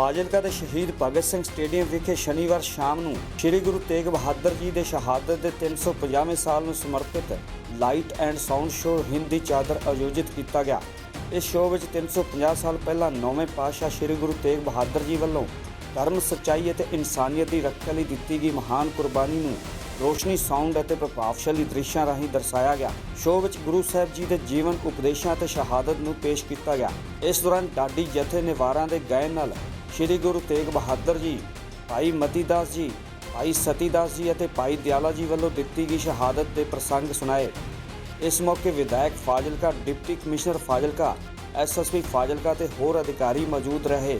ਫਾਜ਼ਿਲਕਾ ਦੇ ਸ਼ਹੀਦ ਭਗਤ ਸਿੰਘ ਸਟੇਡੀਅਮ ਵਿਖੇ ਸ਼ਨੀਵਾਰ ਸ਼ਾਮ ਨੂੰ ਸ੍ਰੀ ਗੁਰੂ ਤੇਗ ਬਹਾਦਰ ਜੀ ਦੇ ਸ਼ਹਾਦਤ ਦੇ 350ਵੇਂ ਸਾਲ ਨੂੰ ਸਮਰਪਿਤ ਲਾਈਟ ਐਂਡ ਸਾਊਂਡ ਸ਼ੋਅ ਹਿੰਦੀ ਚਾਦਰ ਆਯੋਜਿਤ ਕੀਤਾ ਗਿਆ। ਇਸ ਸ਼ੋਅ ਵਿੱਚ 350 ਸਾਲ ਪਹਿਲਾਂ ਨੌਵੇਂ ਪਾਤਸ਼ਾਹ ਸ੍ਰੀ ਗੁਰੂ ਤੇਗ ਬਹਾਦਰ ਜੀ ਵੱਲੋਂ ਧਰਮ, ਸੱਚਾਈ ਅਤੇ ਇਨਸਾਨੀਅਤ ਦੀ ਰੱਖਿਆ ਲਈ ਦਿੱਤੀ ਗਈ ਮਹਾਨ ਕੁਰਬਾਨੀ ਨੂੰ ਰੋਸ਼ਨੀ, ਸਾਊਂਡ ਅਤੇ ਪ੍ਰਭਾਵਸ਼ਾਲੀ ਦ੍ਰਿਸ਼ਾਂ ਰਾਹੀਂ ਦਰਸਾਇਆ ਗਿਆ। ਸ਼ੋਅ ਵਿੱਚ ਗੁਰੂ ਸਾਹਿਬ ਜੀ ਦੇ ਜੀਵਨ, ਉਪਦੇਸ਼ਾਂ ਅਤੇ ਸ਼ਹਾਦਤ ਨੂੰ ਪੇਸ਼ ਕੀਤਾ ਗਿਆ। ਇਸ ਦੌਰਾਨ ਡਾਡੀ ਜਥੇ ਨਿਵਾਰਾਂ ਦੇ ਗਾਇਨ ਨਾਲ ਸ੍ਰੀ ਗੁਰੂ ਤੇਗ ਬਹਾਦਰ ਜੀ, ਭਾਈ ਮਤੀਦਾਸ ਜੀ, ਭਾਈ ਸਤੀਦਾਸ ਜੀ ਅਤੇ ਭਾਈ ਦਿਆਲਾ ਜੀ ਵੱਲੋਂ ਦਿੱਤੀ ਗਈ ਸ਼ਹਾਦਤ ਦੇ ਪ੍ਰਸੰਗ ਸੁਣਾਏ। ਇਸ ਮੌਕੇ ਵਿਧਾਇਕ Fazilka deputy commissioner Fazilka SSP Fazilka ਤੇ ਹੋਰ ਅਧਿਕਾਰੀ ਮੌਜੂਦ ਰਹੇ।